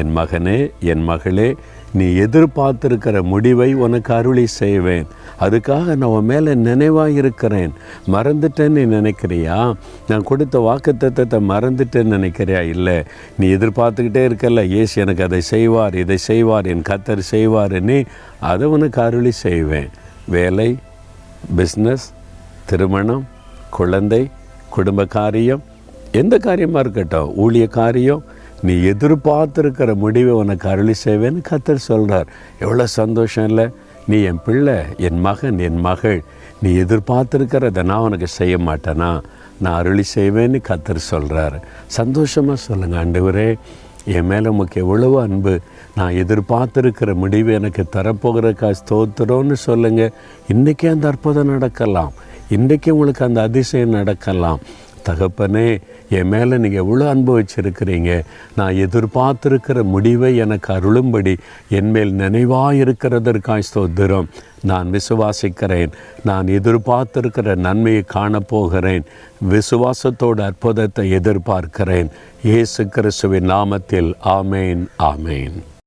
என் மகனே என் மகளே நீ எதிர்பார்த்திருக்கிற முடிவை உனக்கு அருளி செய்வேன். அதுக்காக நான் உன் மேலே நினைவாக இருக்கிறேன். மறந்துட்டேன்னு நீ நினைக்கிறியா? நான் கொடுத்த வாக்குத்தத்தத்தை மறந்துட்டேன்னு நினைக்கிறியா? இல்லை நீ எதிர்பார்த்துக்கிட்டே இருக்கல ஏசு எனக்கு அதை செய்வார் இதை செய்வார் என் கத்தர் செய்வாருன்னு அதை உனக்கு அருளி செய்வேன். வேலை பிஸ்னஸ் திருமணம் குழந்தை குடும்ப காரியம் எந்த காரியமாக இருக்கட்டும் ஊழிய காரியம் நீ எதிர்பார்த்துருக்கிற முடிவை உனக்கு அருளி செய்வேன்னு கத்தர் சொல்கிறார் எவ்வளோ சந்தோஷம் இல்லை? நீ என் பிள்ளை என் மகன் என் மகள். நீ எதிர்பார்த்துருக்கிறத நான் உனக்கு செய்ய மாட்டேனா? நான் அருளி செய்வேன்னு கத்தர் சொல்கிறார் சந்தோஷமாக சொல்லுங்கள் ஆண்டவரே. என் மேலே உமக்கு எவ்வளவு அன்பு. நான் எதிர்பார்த்துருக்கிற முடிவு எனக்கு தரப்போகிறக்கா ஸ்தோத்திரம்னு சொல்லுங்கள் இன்றைக்கே அந்த அற்புதம் நடக்கலாம். இன்றைக்கே உங்களுக்கு அந்த அதிசயம் நடக்கலாம். தகப்பனே என் மேலே நீங்கள் எவ்வளோ அனுபவிச்சிருக்கிறீங்க நான் எதிர்பார்த்துருக்கிற முடிவை எனக்கு அருளும்படி என்மேல் நினைவாக இருக்கிறதற்காய் ஸ்தோத்திரம். நான் விசுவாசிக்கிறேன். நான் எதிர்பார்த்திருக்கிற நன்மையை காணப்போகிறேன். விசுவாசத்தோட அற்புதத்தை எதிர்பார்க்கிறேன். இயேசு கிறிஸ்துவின் நாமத்தில் ஆமேன் ஆமேன்.